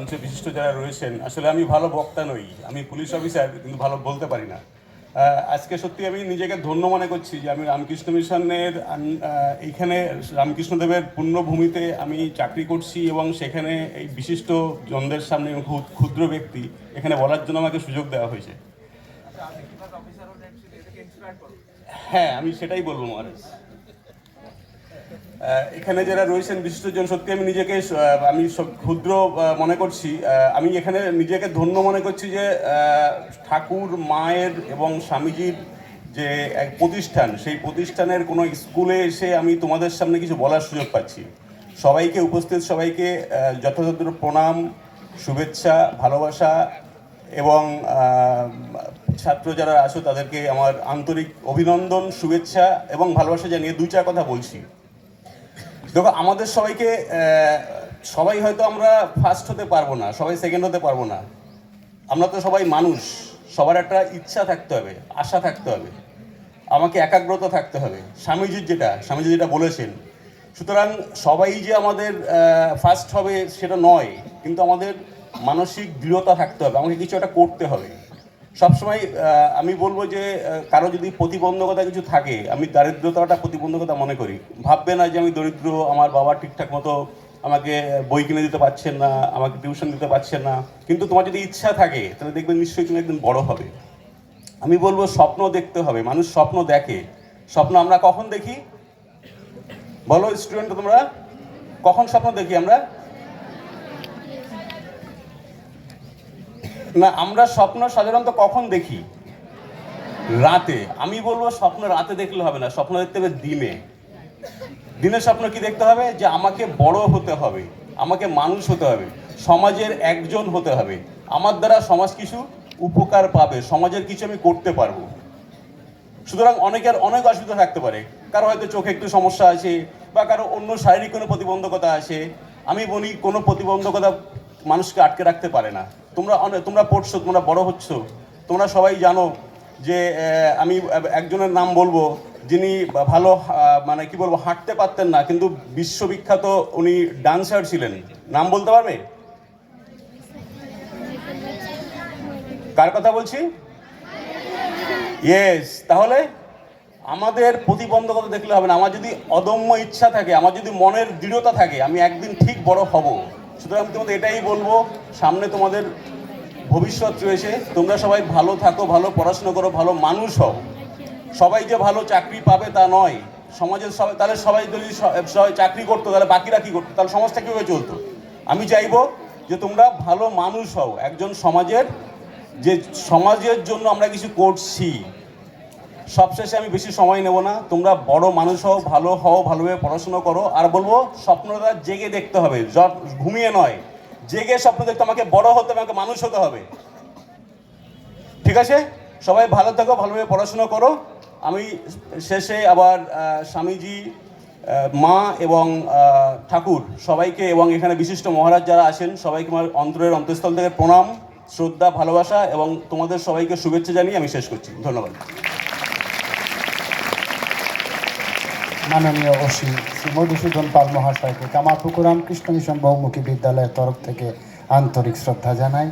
মঞ্চে বিশিষ্ট যারা রয়েছেন আসলে আমি ভালো বক্তা নই আমি পুলিশ অফিসার কিন্তু ভালো বলতে পারি না। আজকে সত্যি আমি নিজেকে ধন্য মনে করছি যে আমি রামকৃষ্ণ মিশনের এইখানে রামকৃষ্ণদেবের পুণ্যভূমিতে আমি চাকরি করছি এবং সেখানে এই বিশিষ্ট জনদের সামনে ক্ষুদ্র ব্যক্তি এখানে বলার জন্য আমাকে সুযোগ দেওয়া হয়েছে। হ্যাঁ আমি সেটাই বলব মহারাজ। এখানে যারা রয়েছেন, বিশিষ্টজন, সত্যি আমি নিজেকে আমি ক্ষুদ্র মনে করছি। আমি এখানে নিজেকে ধন্য মনে করছি যে ঠাকুর, মায়ের এবং স্বামীজির যে এক প্রতিষ্ঠান, সেই প্রতিষ্ঠানের কোনো স্কুলে এসে আমি তোমাদের সামনে কিছু বলার সুযোগ পাচ্ছি। সবাইকে উপস্থিত, সবাইকে যথাযথ প্রণাম, শুভেচ্ছা, ভালোবাসা এবং ছাত্র যারা আছো, তাদেরকে আমার আন্তরিক অভিনন্দন, শুভেচ্ছা এবং ভালোবাসা জানিয়ে দুই চার কথা বলছি। দেখো, আমাদের সবাইকে সবাই হয়তো আমরা ফার্স্ট হতে পারব না, সবাই সেকেন্ড হতে পারব না। আমরা তো সবাই মানুষ, সবার একটা ইচ্ছা থাকতে হবে, আশা থাকতে হবে, আমাকে একাগ্রতা থাকতে হবে, স্বামীজির যেটা, স্বামীজি যেটা বলেছেন। সুতরাং সবাই যে আমাদের ফার্স্ট হবে সেটা নয়, কিন্তু আমাদের মানসিক দৃঢ়তা থাকতে হবে, আমাকে কিছু একটা করতে হবে। সবসময় আমি বলব যে কারও যদি প্রতিবন্ধকতা কিছু থাকে, আমি দারিদ্রতাটা প্রতিবন্ধকতা মনে করি। ভাববে না যে আমি দরিদ্র, আমার বাবা ঠিকঠাক মতো আমাকে বই কিনে দিতে পারছেন না, আমাকে টিউশন দিতে পারছেন না। কিন্তু তোমার যদি ইচ্ছা থাকে, তাহলে দেখবে নিশ্চয়ই তুমি একদিন বড় হবে। আমি বলব স্বপ্ন দেখতে হবে, মানুষ স্বপ্ন দেখে। স্বপ্ন আমরা কখন দেখি? বলো স্টুডেন্ট তোমরা। কখন স্বপ্ন দেখি আমরা? না, আমরা স্বপ্ন সাধারণত কখন দেখি? রাতে। আমি বলব স্বপ্ন রাতে দেখলে হবে না, স্বপ্ন দেখতে হবে দিনে। দিনের স্বপ্ন কি দেখতে হবে? যে আমাকে বড় হতে হবে, আমাকে মানুষ হতে হবে, সমাজের একজন হতে হবে। আমার দ্বারা সমাজ কিছু উপকার পাবে, সমাজের কিছু আমি করতে পারব। সুতরাং অনেকের অনেক অসুবিধা থাকতে পারে। কারও হয়তো চোখে একটু সমস্যা আছে, বা কারও অন্য শারীরিক কোনো প্রতিবন্ধকতা আছে। আমি বলি কোনো প্রতিবন্ধকতা মানুষকে আটকে রাখতে পারে না। তোমরা অনেক তোমরা পড়ছো, তোমরা বড় হচ্ছ। তোমরা সবাই জানো যে আমি একজনের নাম বলব যিনি ভালো মানে কি বলব, হাঁটতে পারতেন না, কিন্তু বিশ্ববিখ্যাত উনি ডান্সার ছিলেন। নাম বলতে পারবে? কার কথা বলছি? ইয়েস তাহলে আমাদের প্রতিবন্ধকতা দেখলে হবে না। আমার যদি অদম্য ইচ্ছা থাকে, আমার যদি মনের দৃঢ়তা থাকে, আমি একদিন ঠিক বড় হব। সুতরাং তোমাদের এটাই বলব, সামনে তোমাদের ভবিষ্যৎ রয়েছে। তোমরা সবাই ভালো থাকো, ভালো পড়াশোনা করো, ভালো মানুষ হও। সবাই যে ভালো চাকরি পাবে তা নয়। সমাজের সবাই, তাহলে সবাই যদি সবাই চাকরি করতো, তাহলে বাকিরা কী করতো? তাহলে সমাজটা কীভাবে চলতো? আমি চাইব যে তোমরা ভালো মানুষ হও। একজন সমাজের, যে সমাজের জন্য আমরা কিছু করছি সবশেষে আমি বেশি সময় নেব না। তোমরা বড় মানুষ হও, ভালো হও, ভালোভাবে পড়াশোনা করো। আর বলব, স্বপ্নটা জেগে দেখতে হবে। ঘুমিয়ে নয়। জেগে স্বপ্ন দেখতে আমাকে বড় হতে হবে আমাকে মানুষ হতে হবে। ঠিক আছে? সবাই ভালো থাকো, ভালোভাবে পড়াশোনা করো। আমি শেষে আবার স্বামীজি মা এবং ঠাকুর সবাইকে এবং এখানে বিশিষ্ট মহারাজ যারা আছেন, সবাইকে আমার অন্তরের অন্তঃস্থল থেকে প্রণাম, শ্রদ্ধা, ভালোবাসা এবং তোমাদের সবাইকে শুভেচ্ছা জানিয়ে আমি শেষ করছি। ধন্যবাদ। মাননীয় অসী শ্রী মধুসূদন পাল মহাশয়কে কামারপুকুর কৃষ্ণ মিশন বহুমুখী বিদ্যালয়ের তরফ থেকে আন্তরিক শ্রদ্ধা জানাই।